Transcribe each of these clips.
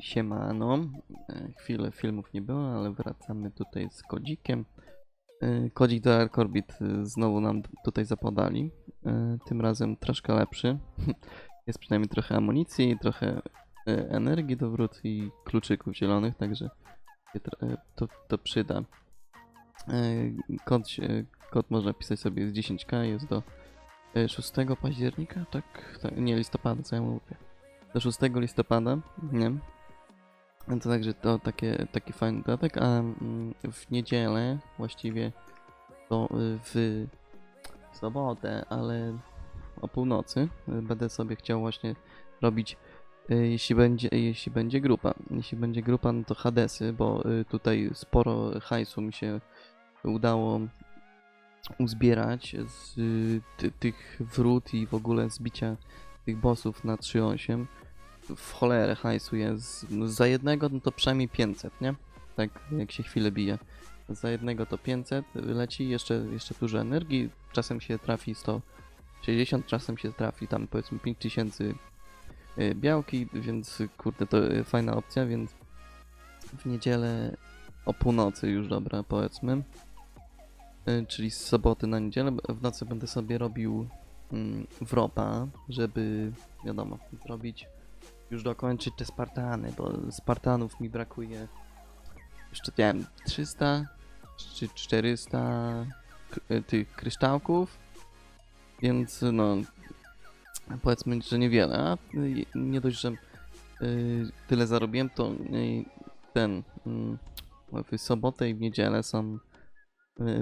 Siemano. E, Chwilę filmów nie było, ale wracamy tutaj z kodzikiem. E, Kodzik do Arkorbit e, znowu nam tutaj zapodali. Tym razem troszkę lepszy. Jest przynajmniej trochę amunicji, trochę energii do wrót i kluczyków zielonych, także to, to przyda. Kod, kod można pisać sobie z 10k, jest do e, 6 października, tak? tak? Nie, listopada, co ja mówię do 6 listopada, nie? No To także to takie, taki fajny dodatek, a mm, w niedzielę właściwie to y, w sobotę, ale o północy y, będę sobie chciał właśnie robić y, jeśli będzie, jeśli będzie grupa. Jeśli będzie grupa, no to Hadesy, bo tutaj sporo hajsu mi się udało uzbierać z ty, tych wrót i w ogóle zbicia tych bossów na 3.8 w cholerę hajsu jest. No, za jednego no to przynajmniej 500, nie? Tak jak się chwilę bije. Za jednego to 500 leci, jeszcze, jeszcze dużo energii. Czasem się trafi 160, czasem się trafi tam powiedzmy 5000 y, białki, więc kurde to y, fajna opcja, więc w niedzielę o północy już dobra powiedzmy. Y, Czyli z soboty na niedzielę. W nocy będę sobie robił wropa, żeby wiadomo, zrobić już dokończyć te Spartany, bo Spartanów mi brakuje. Jeszcze nie wiem, 300 czy 400 k- y, tych kryształków, więc no powiedzmy, że niewiele, a nie dość, że y, tyle zarobiłem, to y, ten mm, w sobotę i w niedzielę są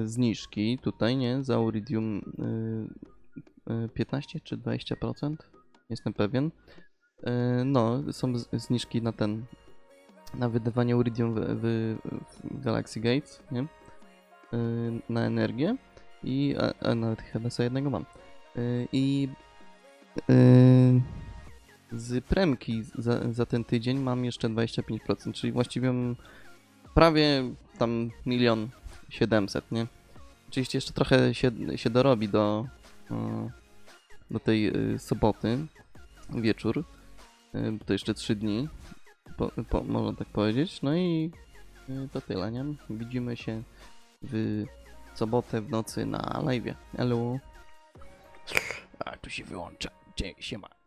zniżki. Tutaj, nie, za Uridium 15 czy 20%, jestem pewien. E, No, są zniżki na ten. Na wydawanie Uridium w, w, w Galaxy Gates, nie? E, Na energię. I. A, a nawet chyba sobie jednego mam. E, I. e, Z premki za, za ten tydzień mam jeszcze 25%, czyli właściwie prawie tam milion 700, nie? Oczywiście jeszcze trochę się, się dorobi do, e, do tej e, soboty, wieczór. Y, To jeszcze 3 dni, po, po, można tak powiedzieć. No i y, to tyle, nie? Widzimy się w sobotę w nocy na live. Hello. A tu się wyłącza. Siema.